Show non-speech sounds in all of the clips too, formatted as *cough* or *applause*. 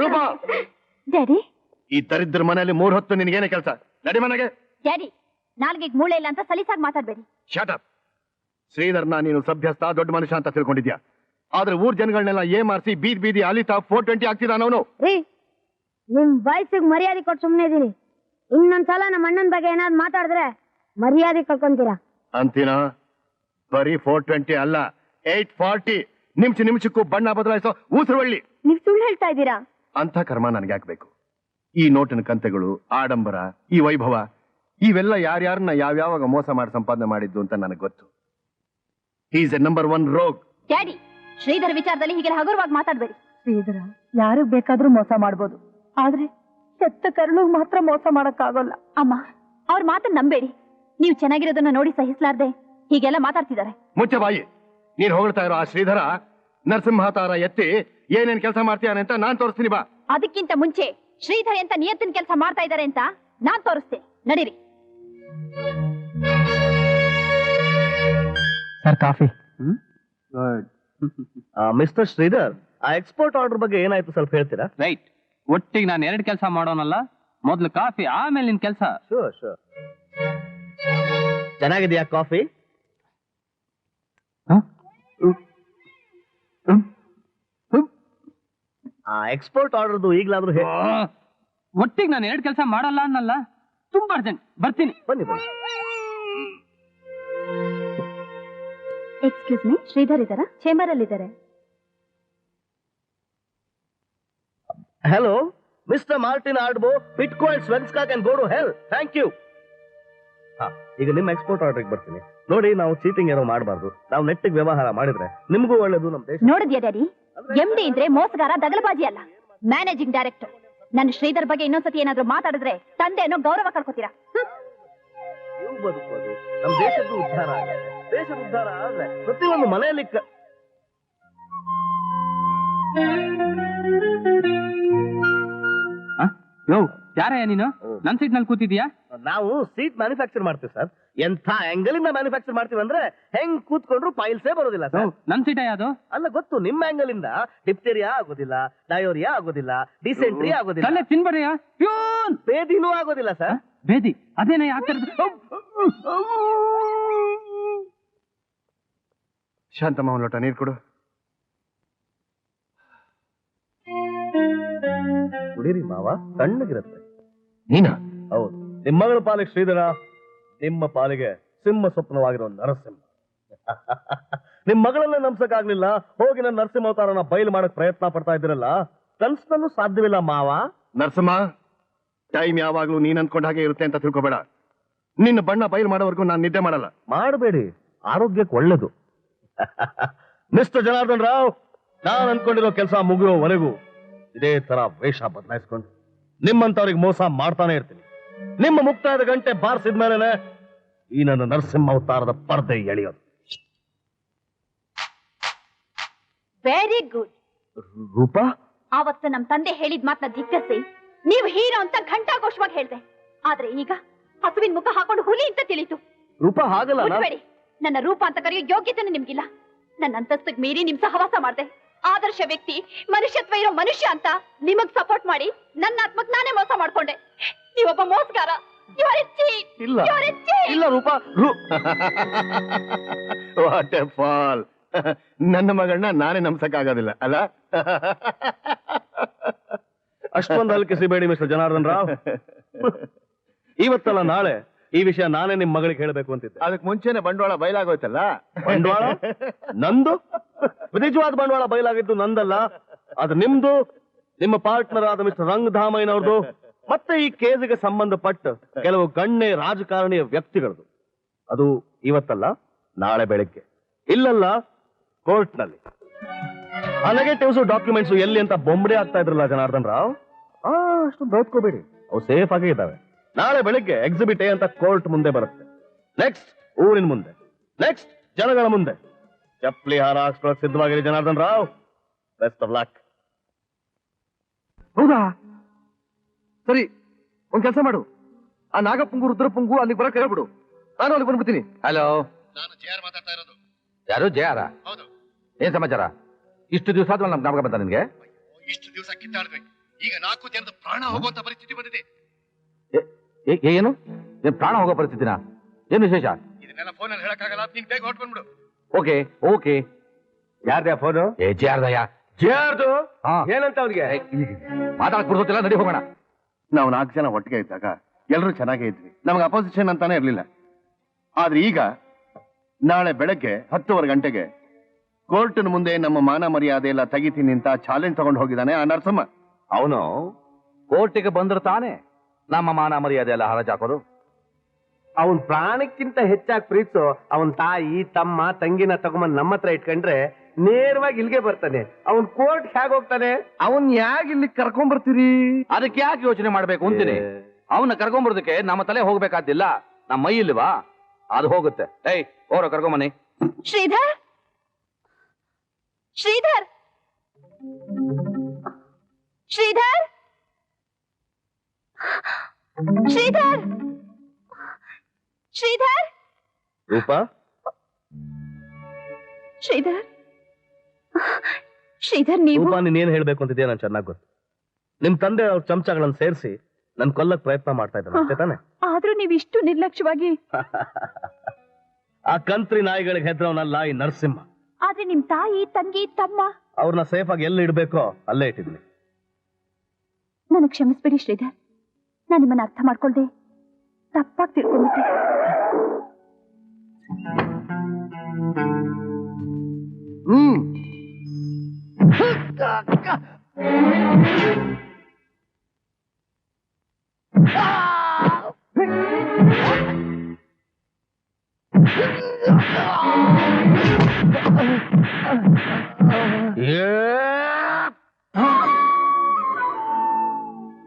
Roopa! Daddy? ಈ ದರಿದ್ರ ಮನೆಯಲ್ಲಿ ಮೂರ್ ಹೊತ್ತು ನಿನಗೇನೆ ಕೆಲಸ? ನಡಿ ಮನೆಗೆ. ಡ್ಯಾಡಿ ನಾಲ್ಗೆ ಮೂಳೆ ಇಲ್ಲ ಅಂತ ಸಲೀಸಾಗಿ ಮಾತಾಡ್ಬೇಡಿ. ಶಾಟಪ್ ಶ್ರೀಧರ್ನ ನೀನು ಸಭ್ಯಸ್ತ ದೊಡ್ಡ ಮನುಷ್ಯ ಅಂತ ತಿಳ್ಕೊಂಡಿದ್ಯಾ? ಆದ್ರೆ ಊರ್ ಜನಗಳನ್ನೆಲ್ಲ ಏ ಮಾರ್ಸಿ ಬೀದಿ ಬೀದಿ ಅಲಿತಾ ಫೋರ್ ಟ್ವೆಂಟಿ ಆಗ್ತಿದ್ದಾನವನು ರೀ ನಿಮ್ ವಯಸ್ಸಿಗೆ ಮರ್ಯಾದೆ ಕೊಟ್ಟು ಸುಮ್ಮನೆ ಇದೀನಿ ಇನ್ನೊಂದ್ಸಲ ನಮ್ಮ ಅಣ್ಣನ ಬಗ್ಗೆ ಏನಾದ್ರು ಮಾತಾಡಿದ್ರೆ ಮರ್ಯಾದೆ ಕಳ್ಕೊಂತೀರಾ? ಅಂತೀನ? ಬರೀ ಫೋರ್ ಟ್ವೆಂಟಿ ಅಲ್ಲ ಏಟ್ ಫಾರ್ಟಿ ನಿಮಿಷ ನಿಮಿಷಕ್ಕೂ ಬಣ್ಣ ಬದಲಾಯಿಸೋ ಊಸರವಳ್ಳಿ ನೀವ್ ಸುಳ್ಳು ಹೇಳ್ತಾ ಇದ್ದೀರಾ? ಅಂತ ಕರ್ಮ ನನಗೆ ಹಾಕ್ಬೇಕು ಈ ನೋಟಿನ ಕಂತೆಗಳು ಆಡಂಬರ ಈ ವೈಭವ ಇವೆಲ್ಲ ಯಾರ್ಯಾರನ್ನ ಯಾವ್ಯಾವಾಗ ಮೋಸ ಮಾಡಿ ಸಂಪಾದನೆ ಮಾಡಿದ್ದು ಅಂತ ನನಗೆ ಗೊತ್ತು. Is a number one rogue daddy Sridhar ವಿಚಾರದಲ್ಲಿ ಹೀಗೆ ಹಗುರವಾಗಿ ಮಾತಾಡ್ಬೇಡಿ. ಶ್ರೀಧರ ಯಾರಿಗ್ ಬೇಕಾದ್ರೂ ಮೋಸ ಮಾಡ್ಬೋದು. ಆದ್ರೆ ಹೆತ್ತ ಕರುಳು ಮಾತ್ರ ಮೋಸ ಮಾಡಕ್ಕಾಗೋಲ್ಲ. ಅಮ್ಮ ಅವ್ರ ಮಾತನ್ನ ನಂಬೇಡಿ. ನೀವು ಚೆನ್ನಾಗಿರೋದನ್ನ ನೋಡಿ ಸಹಿಸ್ಲಾರ್ದೆ ಹೀಗೆಲ್ಲ ಮಾತಾಡ್ತಿದ್ದಾರೆ. ಮುಚ್ಚ ಬಾಯಿ. ನೀನ್ ಹೊಗಳ್ತಾ ಇರೋ ಆ ಶ್ರೀಧರ ನರಸಿಂಹಾತಾರ ಎತ್ತಿ ಏನೇನ್ ಕೆಲಸ ಮಾಡ್ತೀಯಾನೆ ಅಂತ ನಾನ್ ತೋರಿಸ್ತೀನಿ ಬಾ. ಅದಕ್ಕಿಂತ ಮುಂಚೆ ಶ್ರೀಧರ್ ಅಂತ ನಿಯತ್ತಿನ ಕೆಲಸ ಮಾಡ್ತಾ ಇದ್ದಾರೆ ಅಂತ ನಾನ್ ತೋರಿಸ್ತೇನೆ ನಡೀರಿ. Sir coffee. *laughs* ಮಿಸ್ಟರ್ ಶ್ರೀಧರ್ ಆ ಎಕ್ಸ್ಪೋರ್ಟ್ ಆರ್ಡರ್ ಬಗ್ಗೆ ಏನಾಯ್ತು ಸ್ವಲ್ಪ ಹೇಳ್ತೀರಾ? ರೈಟ್. ಒಟ್ಟಿಗೆ ನಾನು ಎರಡು ಕೆಲಸ ಮಾಡೋನಲ್ಲ ಮೊದ್ಲು ಕಾಫಿ ಆಮೇಲೆ ನಿನ್ ಕೆಲಸ. ಶೂರ್ ಶೂರ್ ಚೆನ್ನಾಗಿದೆಯಾ ಕಾಫಿ? ಎಕ್ಸ್ಪೋರ್ಟ್ ಆರ್ಡರ್ದು ಈಗಲಾದ್ರೂ ಹೇ ಒಟ್ಟಿಗೆ ನಾನು ಎರಡು ಕೆಲಸ ಮಾಡಲ್ಲ ಅನ್ನಲ್ಲ. ತುಂಬಾ ಅರ್ಜೆಂಟ್ ಬರ್ತೀನಿ. ಬನ್ನಿ ಬನ್ನಿ. ಎಕ್ಸ್ಕ್ಯೂಸ್ ಮೀ ಶ್ರೀಧರ್ ಇದ್ದಾರಾ? ಚೇಂಬರ್ ಅಲ್ಲಿ ಇದ್ದಾರೆ ಹಲೋ ಮಿಸ್ಟರ್ ಮಾರ್ಟಿನ್ ಆರ್ಡ್ಬೋ and ಸ್ವೆನ್ಸ್ಕಾಕ್ and go to hell thank you ಈಗ ನಿಮ್ಮ ಎಕ್ಸ್ಪೋರ್ಟ್ ಆರ್ಡರ್ ಬರ್ತೀನಿ. ನೋಡಿ ನಾವು ಚೀಟಿಂಗ್ ಏನೋ ಮಾಡಬಾರ್ದು. ನಾವು ನೆಟ್ಟಿಗೆ ವ್ಯವಹಾರ ಮಾಡಿದ್ರೆ ನಿಮಗೂ ಒಳ್ಳೇದು ನಮ್ಮ ದೇಶ. ನೋಡಿದ್ಯಾ ಡ್ಯಾಡಿ? ಎಂ ಡಿ ಇದ್ರೆ ಮೋಸಗಾರ ದಗಲಬಾಜಿ ಅಲ್ಲ. ಮ್ಯಾನೇಜಿಂಗ್ ಡೈರೆಕ್ಟರ್ ನನ್ನ ಶ್ರೀಧರ್ ಬಗ್ಗೆ ಇನ್ನೊಂದ್ಸತಿ ಏನಾದ್ರು ಮಾತಾಡಿದ್ರೆ ತಂದೆ ಅನ್ನೋ ಗೌರವ ಕಳ್ಕೊತೀರಾ. ನೀವು ಬದುಕೋದು ನಮ್ಮ ದೇಶದ ಉದ್ಧಾರ ಆಗುತ್ತೆ ದೇಶದ ಉದ್ಧಾರ ಆದ್ರೆ ಪ್ರತಿಯೊಂದು ಮನೆಯಲ್ಲಿ ಕ- ಯೋ ಯಾರಯ್ಯ ನೀನು? ನನ್ ಸೀಟ್ನಲ್ಲಿ ಕೂತಿದ್ಯಾ ನಾವು ಸೀಟ್ ಮ್ಯಾನುಫ್ಯಾಕ್ಚರ್ ಮಾಡ್ತೀವಿ ಸರ್ ಎಂಥ ಆಂಗಲ್ ಇಂದ ಮ್ಯಾನುಫ್ಯಾಕ್ಚರ್ ಮಾಡ್ತೀವಿ ಅಂದ್ರೆ ಹೆಂಗ್ ಕೂತ್ಕೊಂಡ್ರು ಪೈಲ್ಸೇ ಬರೋದಿಲ್ಲ ಸರ್ ನನ್ ಸೀಟ ಯಾವ್ದು ಅಲ್ಲ ಗೊತ್ತು. ನಿಮ್ಮ ಆಂಗಲ್ ಇಂದ ಡಿಪ್ಟೇರಿಯಾ ಆಗೋದಿಲ್ಲ ಡಯೋರಿಯಾ ಆಗೋದಿಲ್ಲ ಡಿಸೆಂಟ್ರಿ ಆಗೋದಿಲ್ಲ. ತಲೆ ತಿನ್ಬೇಡಯ್ಯ ಪ್ಯೂನ್! ಬೇದಿನೂ ಆಗೋದಿಲ್ಲ ಸರ್ ಬೇದಿ? ಅದೇನ ಶಾಂತಮ್ಮ ಒಂದ್ ಲೋಟ ನೀರ್ ಕೊಡು. ತಣ್ಣಗಿರುತ್ತೆ ನೀನ? ಹೌದು. ನಿಮ್ಮ ಮಗಳ ಪಾಲಿಗೆ ಶ್ರೀಧರ ನಿಮ್ಮ ಪಾಲಿಗೆ ಸಿಂಹ ಸ್ವಪ್ನವಾಗಿರೋ ನರಸಿಂಹ. *laughs* ನಿಮ್ ಮಗಳನ್ನ ನಂಬಸಕ್ಕಾಗ್ಲಿಲ್ಲ ಹೋಗಿ ನನ್ನ ನರಸಿಂಹ ಅವತಾರನ ಬಯಲು ಮಾಡಕ್ ಪ್ರಯತ್ನ ಪಡ್ತಾ ಇದ್ರಲ್ಲ ಕನ್ಸ್ನೂ ಸಾಧ್ಯವಿಲ್ಲ ಮಾವ. ನರಸಿಂಹ ಟೈಮ್ ಯಾವಾಗ್ಲೂ ನೀನ್ ಅನ್ಕೊಂಡ ಹಾಗೆ ಇರುತ್ತೆ ಅಂತ ತಿಳ್ಕೊಬೇಡ. ನಿನ್ನ ಬಣ್ಣ ಬಯಲು ಮಾಡೋವರೆಗೂ ನಾನು ನಿದ್ದೆ ಮಾಡಲ್ಲ. ಮಾಡಬೇಡಿ. ಆರೋಗ್ಯಕ್ಕೆ ಒಳ್ಳೇದು. *laughs* ಮಿಸ್ಟರ್ ಜನಾರ್ದನ್ ರಾವ್ ನಾನ್ ಅನ್ಕೊಂಡಿರೋ ಕೆಲಸ ಮುಗಿಯೋವರೆಗೂ ಇದೇ ತರ ವೇಷ ಬದಲಾಯಿಸ್ಕೊಂಡು. ನಿಮ್ಮಂತವ್ರಿಗೆ ಮೋಸ ಮಾಡ್ತಾನೆ ಇರ್ತೀನಿ. ನಿಮ್ಮ ಮುಕ್ತಾಯದ ಗಂಟೆ ಬಾರಿಸಿದ ಮೇಲೆ ಈ ನನ್ನ ನರಸಿಂಹ ಅವತಾರದ ಪರ್ದೆ ಎಳೆಯೋದು. Very good Roopa? ಆವತ್ತು ನಮ್ ತಂದೆ ಹೇಳಿದ ಮಾತನ್ನ ಧಿಕ್ಕಿಸಿ ನೀವು ಹೀರೋ ಅಂತ ಘಂಟಾಘೋಷವಾಗಿ ಹೇಳ್ದೆ. ಆದ್ರೆ ಈಗ ಹಸುವಿನ ಮುಖ ಹಾಕೊಂಡು ಹುಲಿ ಅಂತ ತಿಳಿತು. ರೂಪಾ ಹಾಗಲ್ಲ ನನ್ನ ರೂಪ ಅಂತ ಕರೆಯೋ ಯೋಗ್ಯತೆನೂ ನಿಮ್ಗಿಲ್ಲ. ನನ್ನ ಅಂತಸ್ತಿಗೆ ಮೀರಿ ನಿಮ್ ಸಹವಾಸ ಮಾಡ್ದೆ. ಆದರ್ಶ ವ್ಯಕ್ತಿ ಮನುಷ್ಯತ್ವ ಇರೋ ಮನುಷ್ಯ ಅಂತ ನಿಮಗ್ ಸಪೋರ್ಟ್ ಮಾಡಿ ನನ್ನ ಆತ್ಮಕ್ ನಾನೇ ಮೋಸ ಮಾಡ್ಕೊಂಡೆ. ನೀವೊಬ್ಬ ಮೋಸಗಾರ. ಇಲ್ಲ. ಇಲ್ಲ ರೂಪಾ. ವಾಟ್ ಎ ಫಾಲ್ ನನ್ನ ಮಗಳನ್ನ ನಾನೇ ನಂಬ್ಸಕ್ಕಾಗೋದಿಲ್ಲ ಅಲ್ಲ? ಅಷ್ಟೊಂದು ಅಲ್ಕಿಸಿಬೇಡಿ ಮಿಸ್ಟರ್ ಜನಾರ್ದನ್ ರಾವ್. *laughs* ಇವತ್ತಲ್ಲ ನಾಳೆ ಈ ವಿಷಯ ನಾನೇ ನಿಮ್ ಮಗಳಿಗೆ ಹೇಳಬೇಕು ಅಂತಿದ್ದೆ. ಅದಕ್ಕೆ ಮುಂಚೆನೆ ಬಂಡವಾಳ ಬಯಲಾಗೋಯ್ತಲ್ಲ? ಬಂಡವಾಳ? ನಂದು? ನಿಜವಾದ ಬಂಡವಾಳ ಬಯಲಾಗಿದ್ದು ನಂದಲ್ಲ. ಅದು ನಿಮ್ದು? ನಿಮ್ಮ ಪಾರ್ಟ್ನರ್ ಆದ ಮಿಸ್ಟರ್ ರಂಗಧಾಮಯ್ಯನವ್ರದ್ದು? ಮತ್ತೆ ಈ ಕೇಸಿಗೆ ಸಂಬಂಧಪಟ್ಟ ಕೆಲವು ಗಣ್ಯ ರಾಜಕಾರಣಿಯ ವ್ಯಕ್ತಿಗಳದು ಅದು ಇವತ್ತಲ್ಲ ನಾಳೆ ಬೆಳಗ್ಗೆ. ಇಲ್ಲಲ್ಲ ಕೋರ್ಟ್ನಲ್ಲಿ. ಆ ನೆಗೆಟಿವ್ಸ್ ಡಾಕ್ಯುಮೆಂಟ್ಸ್ ಎಲ್ಲಿ ಅಂತ ಬೊಂಬಡೆ ಆಗ್ತಾ ಇದ್ರಲ್ಲ ಜನಾರ್ದನ್ ರಾವ್? ಆ ಅಷ್ಟು ದೋತ್ಕೋಬೇಡಿ ಅವು ಸೇಫ್ ಆಗೇ ಇದ್ದಾವೆ. ನಾಳೆ ಬೆಳಿಗ್ಗೆ ಎಕ್ಸಿಬಿಟ್ ಎ ಅಂತ ಕೋರ್ಟ್ ಮುಂದೆ ಬರುತ್ತೆ. ನೆಕ್ಸ್ಟ್ ಊರಿನ ಮುಂದೆ. ನೆಕ್ಸ್ಟ್ ಜನಗಳ ಮುಂದೆ. ಚಪ್ಪಲಿ ಹಾರ ಹಾಕ್ಸ್ಕೊಳಕ್ ಸಿದ್ಧವಾಗಿರಿ Janardhan Rao. Best of luck ಹೌದಾ? ಸರಿ ಒಂದ್ ಕೆಲಸ ಮಾಡು. ಆ ನಾಗಪುಂಗು ರುದ್ರಪುಂಗು ಅಲ್ಲಿಗೆ ಬರಕ್ ಹೇಳ್ಬಿಡು. ನಾನು ಅಲ್ಲಿ ಬಂದ್ಬಿಡ್ತೀನಿ. ಹಲೋ ನಾನು ಜೆ ಆರ್ ಮಾತಾಡ್ತಾ ಇರೋದು. ಯಾರು? ಜಯ ಹೌದು. ಏನ್ ಸಮಾಚಾರ? ಇಷ್ಟು ದಿವಸ ಆದ್ಮೇಲೆ ನಮ್ ಜ್ಞಾಪಕ ಬಂತ ನಿನ್ಗೆ? ಇಷ್ಟು ದಿವಸ ಕಿತ್ತಾಡ್ಬೇಕು. ಈಗ ನಾಲ್ಕು ಜನದ ಪ್ರಾಣ ಹೋಗುವಂತ ಪರಿಸ್ಥಿತಿ ಬಂದಿದೆ. ಏನು? ಏನ್ ಪ್ರಾಣ ಹೋಗೋ ಪರಿಸ್ಥಿತಿನ? ಏನು ವಿಶೇಷ? ಇದನ್ನೆಲ್ಲ ಫೋನಲ್ಲಿ ಹೇಳಕ್ಕಾಗಲ್ಲ. ನೀನ್ ಬೇಗ ಹೊಟ್ಕೊಂಡ್ಬಿಡು ಓಕೆ ಓಕೆ. ಯಾರ್ದ ಫೋನು? ಏ ಜಾರ್ದಯ್ಯ. ಯಾರ್ದು ಹಾ. ಏನಂತ ಅವ್ರಿಗೆ ಮಾತಾಡಕ್ ಬಿಡ್ಸೋತಿಲ್ಲ ನಡಿ ಹೋಗೋಣ. ನಾವು ನಾಲ್ಕು ಜನ ಒಟ್ಟಿಗೆ ಇದ್ದಾಗ ಎಲ್ಲರೂ ಚೆನ್ನಾಗೇ ಇದ್ವಿ. ನಮ್ಗೆ ಅಪೋಸಿಷನ್ ಅಂತಾನೆ ಇರ್ಲಿಲ್ಲ. ಆದ್ರೆ ಈಗ ನಾಳೆ ಬೆಳಗ್ಗೆ ಹತ್ತುವರೆ ಗಂಟೆಗೆ ಕೋರ್ಟಿನ ಮುಂದೆ ನಮ್ಮ ಮಾನ ಮರ್ಯಾದೆ ಎಲ್ಲ ತೆಗಿತೀನಿ ಅಂತ ಚಾಲೆಂಜ್ ತಗೊಂಡು ಹೋಗಿದ್ದಾನೆ ಆ ನರಸಮ್ಮ ಅವನು ಕೋರ್ಟಿಗೆ ಬಂದ್ರೆ ತಾನೆ. ನಮ್ಮ ಮಾನ ಮರ್ಯಾದೆ ಎಲ್ಲ ಹರಾಜಾಕೋದು ಅವನ್ ಪ್ರಾಣಕ್ಕಿಂತ ಹೆಚ್ಚಾಗಿ ಪ್ರೀತಿಸು ಅವನ್ ತಾಯಿ ತಮ್ಮ ತಂಗಿನ ತಗೊಂಬಂದ್ ನಮ್ಮ ಹತ್ರ ಇಟ್ಕೊಂಡ್ರೆ ನೇರವಾಗಿ ಇಲ್ಲಿಗೆ ಬರ್ತಾನೆ. ಅವನ್ ಕೋರ್ಟ್ ಹೇಗ್ ಹೋಗ್ತಾನೆ? ಅವನ್ ಯಾಕೆ ಇಲ್ಲಿ ಕರ್ಕೊಂಡ್ ಬರ್ತೀರಿ ಅದಕ್ಕೆ ಯಾಕೆ ಯೋಚನೆ ಮಾಡ್ಬೇಕು ಅಂತೀನಿ? ಅವನ್ನ ಕರ್ಕೊಂಬರೋದಕ್ಕೆ ನಮ್ಮ ತಲೆ ಹೋಗ್ಬೇಕಾದಿಲ್ಲ ನಮ್ಮ ಮೈ ಇಲ್ವಾ ಅದು ಹೋಗುತ್ತೆ. ಏಯ್ ಹೋರೋ ಕರ್ಕೊಂಬನ್ನಿ. ಶ್ರೀಧರ್? ಶ್ರೀಧರ್? ಶ್ರೀಧರ್? ಶ್ರೀಧರ್! ಶ್ರೀಧರ್! ರೂಪಾ? ಶ್ರೀಧರ್? ಶ್ರೀಧರ್ ನೀವು? ರೂಪಾ ನೀನ್ ಹೇಳ್ಬೇಕು ಅಂತಿದ್ಯಾ ನಾನು ಚೆನ್ನಾಗಿ ಗೊತ್ತು. ನಿಮ್ ತಂದೆ ಅವ್ರ ಚಮಚಗಳನ್ನ ಸೇರಿಸಿ ನನ್ ಕೊಲ್ಲಕ್ ಪ್ರಯತ್ನ ಮಾಡ್ತಾ ಇದ್ದಾನೆ ಅಷ್ಟೇ ತಾನೆ? ಆದ್ರೂ ನೀವು ಇಷ್ಟು ನಿರ್ಲಕ್ಷ್ಯವಾಗಿ *laughs* ಆ ಕಂತ್ರಿ ನಾಯಿಗಳಿಗೆ ಹೆದ್ರವನಲ್ಲ ಈ ನರಸಿಂಹ. ಆದ್ರೆ ನಿಮ್ ತಾಯಿ ತಂಗಿ ತಮ್ಮ ಅವ್ರನ್ನ ಸೇಫ್ ಆಗಿ ಎಲ್ಲಿ ಇಡ್ಬೇಕೋ ಅಲ್ಲೇ ಇಟ್ಟಿದ್ನಿ ನನಗೆ ಕ್ಷಮಿಸ್ಬಿಡಿ ಶ್ರೀಧರ್. ನಾನು ನಿಮ್ಮನ್ನ ಅರ್ಥ ಮಾಡ್ಕೊಳ್ದೆ ತಪ್ಪಾಗಿ ತಿಳ್ಕೊಂಡ್ಬಿಟ್ಟೆ. ಹ್ಮ್.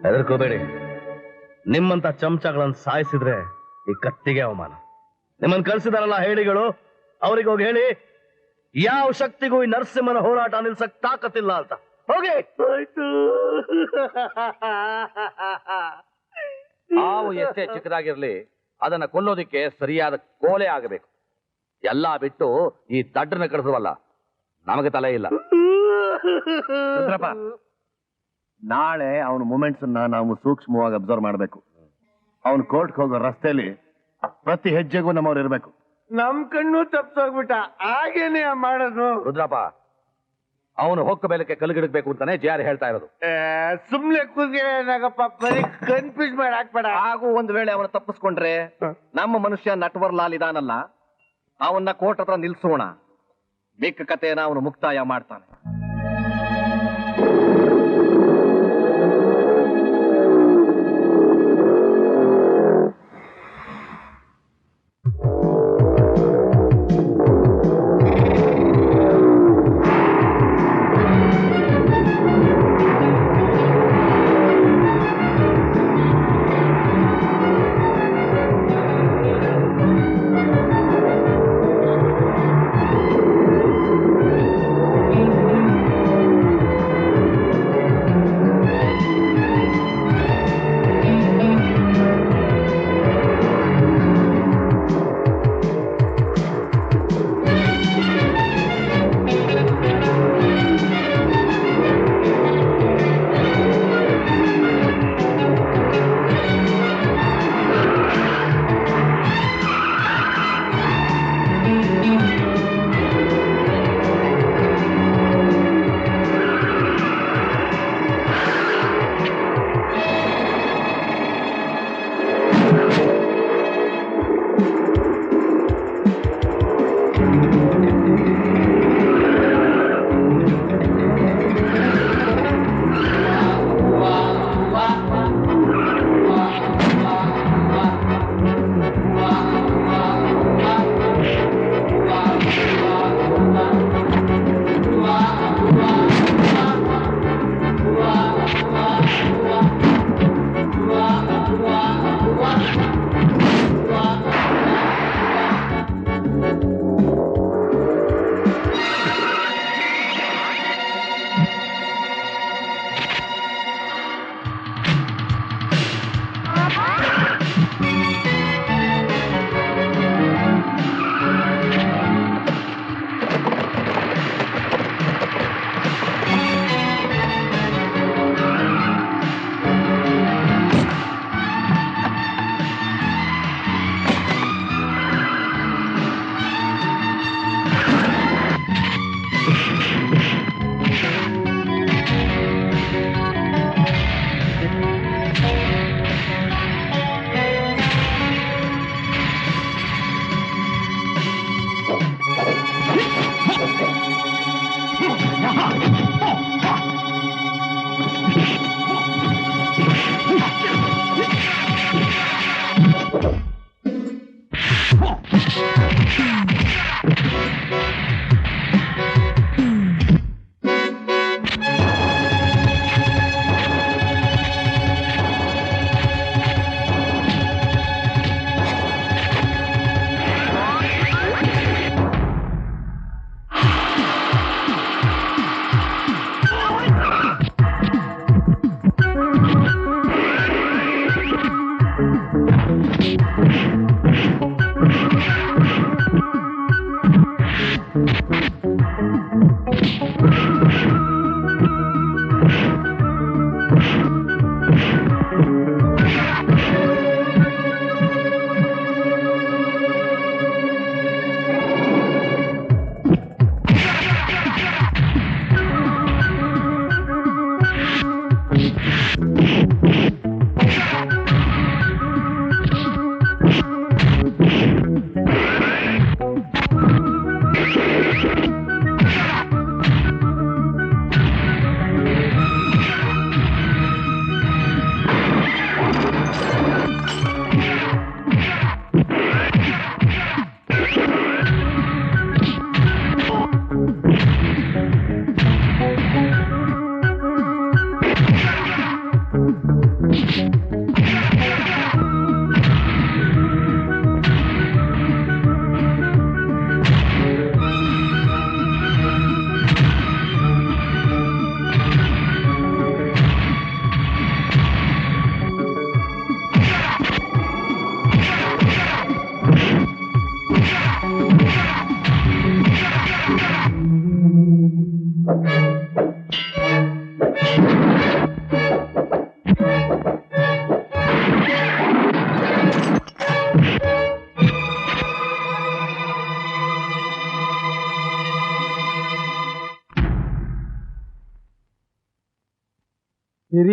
ಹೆದರ್ಕೋಬೇಡಿ. ನಿಮ್ಮಂತ ಚಮಚಗಳನ್ನ ಸಾಯಿಸಿದ್ರೆ ಈ ಕತ್ತಿಗೆ ಅವಮಾನ. ನಿಮ್ಮನ್ನ ಕಳ್ಸಿದಾರಲ್ಲ ಹೇಳಿಗಳು ಅವರಿಗೆ ಹೋಗಿ ಹೇಳಿ ಯಾವ ಶಕ್ತಿಗೂ ಈ ನರಸಿಂಹನ ಹೋರಾಟ ನಿಲ್ಸಕ್ ತಾಕತ್ತಿಲ್ಲ ಅಂತ. ಹೋಗಿ. ಹಾವು ಎಷ್ಟೇ ಚಿಕ್ಕದಾಗಿರ್ಲಿ ಅದನ್ನ ಕೊಲ್ಲೋದಿಕ್ಕೆ ಸರಿಯಾದ ಕೋಲೆ ಆಗಬೇಕು. ಎಲ್ಲಾ ಬಿಟ್ಟು ಈ ದಡ್ಡನ ಕಳಿಸುವಲ್ಲ ನಮಗೆ ತಲೆ ಇಲ್ಲ. *laughs* ನಾಳೆ ಅವನ ಮೂಮೆಂಟ್ಸ್ ನಾವು ಸೂಕ್ಷ್ಮವಾಗಿ ಅಬ್ಸರ್ವ್ ಮಾಡಬೇಕು. ಅವನ್ ಕೋರ್ಟ್ಗೆ ಹೋಗೋ ರಸ್ತೆಯಲ್ಲಿ ಪ್ರತಿ ಹೆಜ್ಜೆಗೂ ನಮ್ಮವ್ರು ಇರಬೇಕು. ನಮ್ ಕಣ್ಣು ತಪ್ಸೋಗ್ಬಿಟ್ಟ. ಹಾಗೇನೆ ಮಾಡೋದು? ರುದ್ರಪ್ಪ ಅವನು ಹೊಕ್ಕ ಬೆಲಕ್ಕೆ ಕಲ್ಗಿಡಬೇಕು ಅಂತಾನೆ ಜಿ ಆರ್ ಹೇಳ್ತಾ ಇರೋದು. ಸುಮ್ನೆ ಕೂತ್ಕೊಳ್ಳೋನಾಗಪ್ಪ ಬರೀ ಕನ್ಫ್ಯೂಸ್ ಮಾಡಿ ಹಾಕ್ಬೇಡ. ಹಾಗೂ ಒಂದ್ ವೇಳೆ ಅವನ ತಪ್ಪಿಸ್ಕೊಂಡ್ರೆ ನಮ್ಮ ಮನುಷ್ಯ ನಟ್ವರ್ ಲಾಲ್ ಇದಾನಲ್ಲ ಅವನ್ನ ಕೋರ್ಟ್ ಹತ್ರ ನಿಲ್ಸೋಣ. ಬೇಕ ಕಥೆನ ಅವನು ಮುಕ್ತಾಯ ಮಾಡ್ತಾನೆ.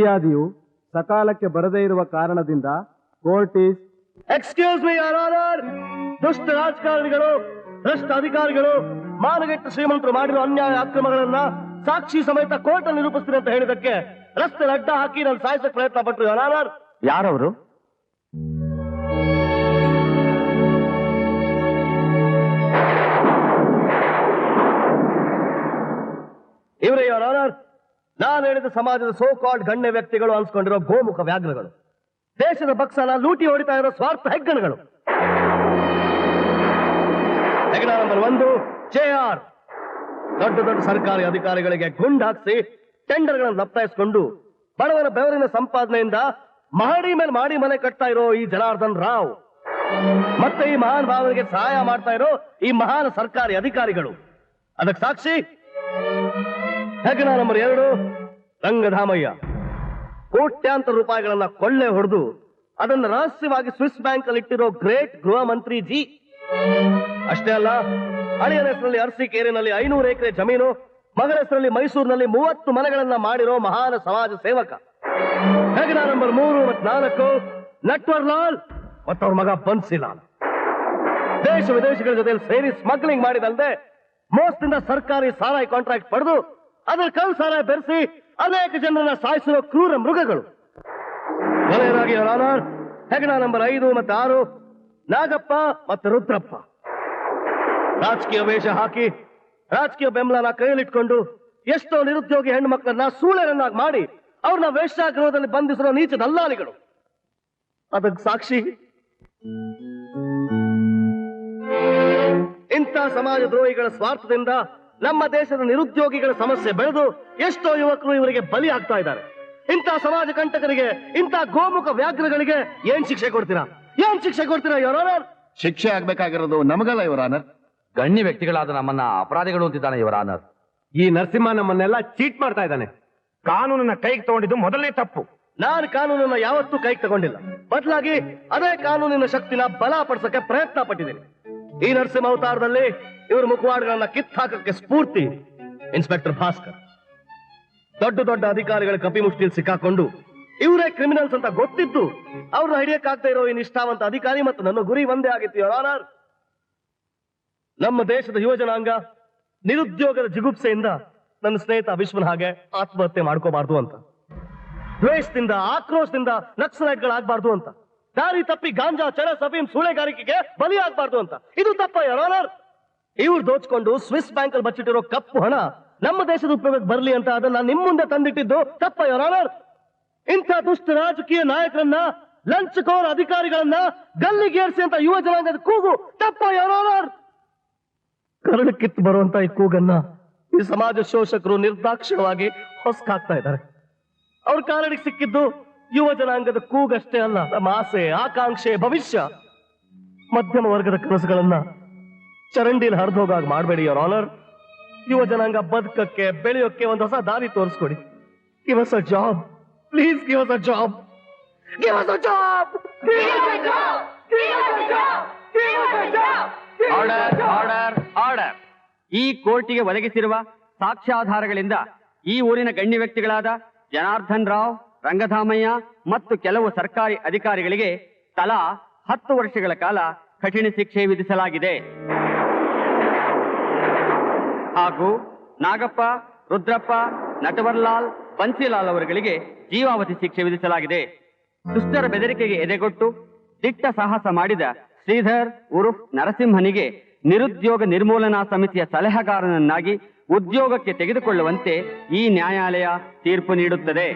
ಫಿರ್ಯಾದಿಯು ಸಕಾಲಕ್ಕೆ ಬರದೇ ಇರುವ ಕಾರಣದಿಂದ court is excuse me honour ದುಷ್ಟ ರಾಜಕಾರಣಿಗಳು ಭ್ರಷ್ಟ ಅಧಿಕಾರಿಗಳು ಮಾನಗೆಟ್ಟ ಶ್ರೀಮಂತರು ಮಾಡಿರೋ ಅನ್ಯಾಯ ಅಕ್ರಮಗಳನ್ನ ಸಾಕ್ಷಿ ಸಮೇತ ಕೋರ್ಟ್ ಅಲ್ಲಿ ನಿರೂಪಿಸ್ತೀನಿ ಅಂತ ಹೇಳಿದಕ್ಕೆ ರಸ್ತೆ ಅಡ್ಡ ಹಾಕಿ ನಾನು ಸಾಯಿಸಕ್ ಪ್ರಯತ್ನ ಪಟ್ಟರು ಯಾರಾರ್ ಯಾರವರು? ಇವರೇ ಯುವರ್ ಆನರ್ ನಾನು ಹೇಳಿದ ಸಮಾಜದ ಸೋ ಕಾಲ್ಡ್ ಗಣ್ಯ ವ್ಯಕ್ತಿಗಳು ಅನ್ಸ್ಕೊಂಡಿರೋ ಗೋಮುಖ ವ್ಯಾಘ್ರಗಳು. ದೇಶದ ಪಕ್ಷನ ಲೂಟಿ ಹೊಡಿತಾ ಇರೋ ಸ್ವಾರ್ಥ ಹೆಗ್ಗಣಗಳು. ಹೆಗ್ಗಣ ನಂಬರ್ ಒಂದು, ಜೆ ಆರ್. ದೊಡ್ಡ ದೊಡ್ಡ ಸರ್ಕಾರಿ ಅಧಿಕಾರಿಗಳಿಗೆ ಗುಂಡಾಕ್ಸಿ, ಟೆಂಡರ್ಗಳನ್ನು ಲಪ್ತಾಯಿಸಿಕೊಂಡು ಬಡವರ ಬೆವರಿನ ಸಂಪಾದನೆಯಿಂದ ಮಹಡಿ ಮೇಲೆ ಮಾಡಿ ಮನೆ ಕಟ್ತಾ ಇರೋ ಈ ಜನಾರ್ದನ್ ರಾವ್. ಮತ್ತೆ ಈ ಮಹಾನ್ ಭಾವನಿಗೆ ಸಹಾಯ ಮಾಡ್ತಾ ಇರೋ ಈ ಮಹಾನ್ ಸರ್ಕಾರಿ ಅಧಿಕಾರಿಗಳು. ಅದಕ್ಕೆ ಸಾಕ್ಷಿ ಹೆಗ್ಗಣ ನಂಬರ್ ಎರಡು, ರಂಗಧಾಮಯ್ಯ. ಕೋಟ್ಯಾಂತರ ರೂಪಾಯಿಗಳನ್ನ ಕೊಳ್ಳೆ ಹೊಡೆದು ಅದನ್ನು ರಹಸ್ಯವಾಗಿ ಸ್ವಿಸ್ ಬ್ಯಾಂಕ್ ಅಲ್ಲಿ ಇಟ್ಟಿರೋ ಗ್ರೇಟ್ ಗೃಹ ಮಂತ್ರಿ ಜಿ. ಅಷ್ಟೇ ಅಲ್ಲ ಹಳೆಯ ಹೆಸರಲ್ಲಿ ಅರಸಿಕೇರಿನಲ್ಲಿ ಐನೂರು ಎಕರೆ ಜಮೀನು, ಮಗನ ಹೆಸರಲ್ಲಿ ಮೈಸೂರಿನಲ್ಲಿ ಮೂವತ್ತು ಮನೆಗಳನ್ನ ಮಾಡಿರೋ ಮಹಾನ್ ಸಮಾಜ ಸೇವಕ. ಹೆಗ್ಗಣ ನಂಬರ್ ಮೂರು ಮತ್ತು ನಾಲ್ಕು, ನಟ್ವರ್ ಲಾಲ್ ಮತ್ತವ್ರ ಮಗ ಬನ್ಸಿಲಾಲ್ ದೇಶ ವಿದೇಶಗಳ ಜೊತೆ ಸೇರಿ ಸ್ಮಗ್ಲಿಂಗ್ ಮಾಡಿದಲ್ಲದೆ ಮೋಸದಿಂದ ಸರ್ಕಾರಿ ಸಾರಾಯಿ ಕಾಂಟ್ರಾಕ್ಟ್ ಪಡೆದು ಅದರ ಕಲ್ಸಾರ ಬೆರೆಸಿ ಅನೇಕ ಜನರನ್ನ ಸಾಯಿಸಿರೋ ಕ್ರೂರ ಮೃಗಗಳು. Honor, ಹೆಗಣ ನಂಬರ್ ಐದು ಮತ್ತು ಆರು ನಾಗಪ್ಪ ಮತ್ತು ರುದ್ರಪ್ಪ. ರಾಜಕೀಯ ವೇಷ ಹಾಕಿ ರಾಜಕೀಯ ಬೆಂಬಲನ ಕೈಯಲ್ಲಿಟ್ಕೊಂಡು ಎಷ್ಟೋ ನಿರುದ್ಯೋಗಿ ಹೆಣ್ಣು ಮಕ್ಕಳನ್ನ ಸೂಳೆರನ್ನಾಗಿ ಮಾಡಿ ಅವ್ರನ್ನ ವೇಷಾಗೃಹದಲ್ಲಿ ಬಂಧಿಸಿರೋ ನೀಚ ದಲ್ಲಾಳಿಗಳು. ಅದಕ್ಕೆ ಸಾಕ್ಷಿ. ಇಂಥ ಸಮಾಜ ದ್ರೋಹಿಗಳ ಸ್ವಾರ್ಥದಿಂದ ನಮ್ಮ ದೇಶದ ನಿರುದ್ಯೋಗಿಗಳ ಸಮಸ್ಯೆ ಬೆಳೆದು ಎಷ್ಟೋ ಯುವಕರು ಇವರಿಗೆ ಬಲಿ ಆಗ್ತಾ ಇದ್ದಾರೆ. ಇಂಥ ಸಮಾಜ ಕಂಟಕರಿಗೆ ಇಂಥ ಗೋಮುಖ ವ್ಯಾಘ್ರಗಳಿಗೆ ಏನ್ ಶಿಕ್ಷೆ ಕೊಡ್ತೀರಾ? ಏನ್ ಶಿಕ್ಷೆ ಕೊಡ್ತೀರಾ ಯೋರ್ ಶಿಕ್ಷೆ ಆಗ್ಬೇಕಾಗಿರೋದು ನಮಗಲ್ಲ ಇವರ ಆನರ್ ಗಣ್ಯ ವ್ಯಕ್ತಿಗಳಾದ ನಮ್ಮನ್ನ ಅಪರಾಧಿಗಳು ಅಂತಿದ್ದಾನೆ ಇವರ ಆನರ್ ಈ ನರಸಿಂಹ ನಮ್ಮನ್ನೆಲ್ಲ ಚೀಟ್ ಮಾಡ್ತಾ ಇದ್ದಾನೆ. ಕಾನೂನನ್ನ ಕೈಗೆ ತಗೊಂಡಿದ್ದು ಮೊದಲನೇ ತಪ್ಪು. ನಾನು ಕಾನೂನನ್ನ ಯಾವತ್ತೂ ಕೈಗೆ ತಗೊಂಡಿಲ್ಲ. ಬದಲಾಗಿ ಅದೇ ಕಾನೂನಿನ ಶಕ್ತಿನ ಬಲಪಡಿಸಕ್ಕೆ ಪ್ರಯತ್ನ ಪಟ್ಟಿದ್ದೀನಿ ಈ ನರಸಿಂಹ ಅವತಾರದಲ್ಲಿ ಇವ್ರ ಮುಖವಾಡಗಳನ್ನ ಕಿತ್ತಾಕಕ್ಕೆ ಸ್ಫೂರ್ತಿ. ಇನ್ಸ್ಪೆಕ್ಟರ್ ಭಾಸ್ಕರ್, ದೊಡ್ಡ ದೊಡ್ಡ ಅಧಿಕಾರಿಗಳ ಕಪಿಮುಷ್ಟಿಯಲ್ಲಿ ಸಿಕ್ಕಾಕೊಂಡು ಇವರೇ ಕ್ರಿಮಿನಲ್ಸ್ ಅಂತ ಗೊತ್ತಿದ್ದು ಅವ್ರನ್ನ ಹಿಡಿಯಕ್ಕಾಗ್ತಾ ಇರೋ ಈ ನಿಷ್ಠಾವಂತ ಅಧಿಕಾರಿ ಮತ್ತು ನನ್ನ ಗುರಿ ಒಂದೇ ಆಗಿತ್ತು, Your ನಮ್ಮ ದೇಶದ ಯುವಜನಾಂಗ ನಿರುದ್ಯೋಗದ ಜಿಗುಪ್ಸೆಯಿಂದ ನನ್ನ ಸ್ನೇಹಿತ ವಿಶ್ವನ ಹಾಗೆ ಆತ್ಮಹತ್ಯೆ ಮಾಡ್ಕೋಬಾರ್ದು ಅಂತ. ದ್ವೇಷದಿಂದ, ಆಕ್ರೋಶದಿಂದ ನಕ್ಸಲೈಟ್ಗಳಾಗಬಾರ್ದು ಅಂತ. ದಾರಿ ತಪ್ಪಿ ಗಾಂಜಾ, ಚರ, ಸಫೀಂ, ಸೂಳೆಗಾರಿಕೆಗೆ ಬಲಿಯಾಗಬಾರ್ದು ಅಂತ. ಇದು ತಪ್ಪ ಯಾರೋನರ್ ಇವ್ರು ದೋಚ್ಕೊಂಡು ಸ್ವಿಸ್ ಬ್ಯಾಂಕ್ ಅಲ್ಲಿ ಬಚ್ಚಿಟ್ಟಿರೋ ಕಪ್ಪು ಹಣ ನಮ್ಮ ದೇಶದ ಉಪಯೋಗಕ್ಕೆ ಬರಲಿ ಅಂತ ಅದನ್ನ ನಿಮ್ ಮುಂದೆ ತಂದಿಟ್ಟಿದ್ದು ತಪ್ಪ ಯಾರೋನರ್ ಇಂಥ ದುಷ್ಟ ರಾಜಕೀಯ ನಾಯಕರನ್ನ, ಲಂಚಕೋರ ಅಧಿಕಾರಿಗಳನ್ನ ಗಲ್ಲಿಗೇರಿಸಿ ಅಂತ ಯುವ ಜನಾಂಗದ ಕೂಗು ತಪ್ಪ ಯಾರೋನರ್ ಕರಡಕ್ಕಿತ್ತು ಬರುವಂತ ಈ ಕೂಗನ್ನ ಈ ಸಮಾಜ ಶೋಷಕರು ನಿರ್ದಾಕ್ಷಿಣ್ಯವಾಗಿ ಹೊಸಕಾಗ್ತಾ ಇದ್ದಾರೆ. ಅವ್ರ ಕಾಲಡಿಗೆ ಸಿಕ್ಕಿದ್ದು ಯುವ ಜನಾಂಗದ ಕೂಗಷ್ಟೇ ಅಲ್ಲ ನಮ್ಮ ಆಸೆ ಆಕಾಂಕ್ಷೆ ಭವಿಷ್ಯ. ಮಧ್ಯಮ ವರ್ಗದ ಕನಸುಗಳನ್ನ ಚರಂಡಿಲಿ ಹರಿದೋಗಾಗ ಮಾಡಬೇಡಿ ಯೋರ್ ಆನರ್ ಯುವ ಜನಾಂಗ ಬದುಕಕ್ಕೆ ಬೆಳೆಯೋಕ್ಕೆ ಒಂದು ಹೊಸ ದಾರಿ ತೋರಿಸ್ಕೊಡಿ. Give us a job please give us a job give us a job order order order ಈ ಕೋರ್ಟಿಗೆ ಒದಗಿಸಿರುವ ಸಾಕ್ಷ್ಯಾಧಾರಗಳಿಂದ ಈ ಊರಿನ ಗಣ್ಯ ವ್ಯಕ್ತಿಗಳಾದ ಜನಾರ್ದನ್ ರಾವ್ ರಂಗಧಾಮಯ್ಯ ಮತ್ತು ಕೆಲವು ಸರ್ಕಾರಿ ಅಧಿಕಾರಿಗಳಿಗೆ ತಲಾ ಹತ್ತು ವರ್ಷಗಳ ಕಾಲ ಕಠಿಣ ಶಿಕ್ಷೆ ವಿಧಿಸಲಾಗಿದೆ. ಹಾಗೂ ನಾಗಪ್ಪ, ರುದ್ರಪ್ಪ, ನಟವರ್ಲಾಲ್, ಬನ್ಸಿಲಾಲ್ ಅವರುಗಳಿಗೆ ಜೀವಾವಧಿ ಶಿಕ್ಷೆ ವಿಧಿಸಲಾಗಿದೆ. ದುಷ್ಟರ ಬೆದರಿಕೆಗೆ ಎದೆಗೊಟ್ಟು ದಿಟ್ಟ ಸಾಹಸ ಮಾಡಿದ ಶ್ರೀಧರ್, ಉರುಫ್, ನರಸಿಂಹನಿಗೆ ನಿರುದ್ಯೋಗ ನಿರ್ಮೂಲನಾ ಸಮಿತಿಯ ಸಲಹೆಗಾರನನ್ನಾಗಿ ಉದ್ಯೋಗಕ್ಕೆ ತೆಗೆದುಕೊಳ್ಳುವಂತೆ ಈ ನ್ಯಾಯಾಲಯ ತೀರ್ಪು ನೀಡುತ್ತದೆ.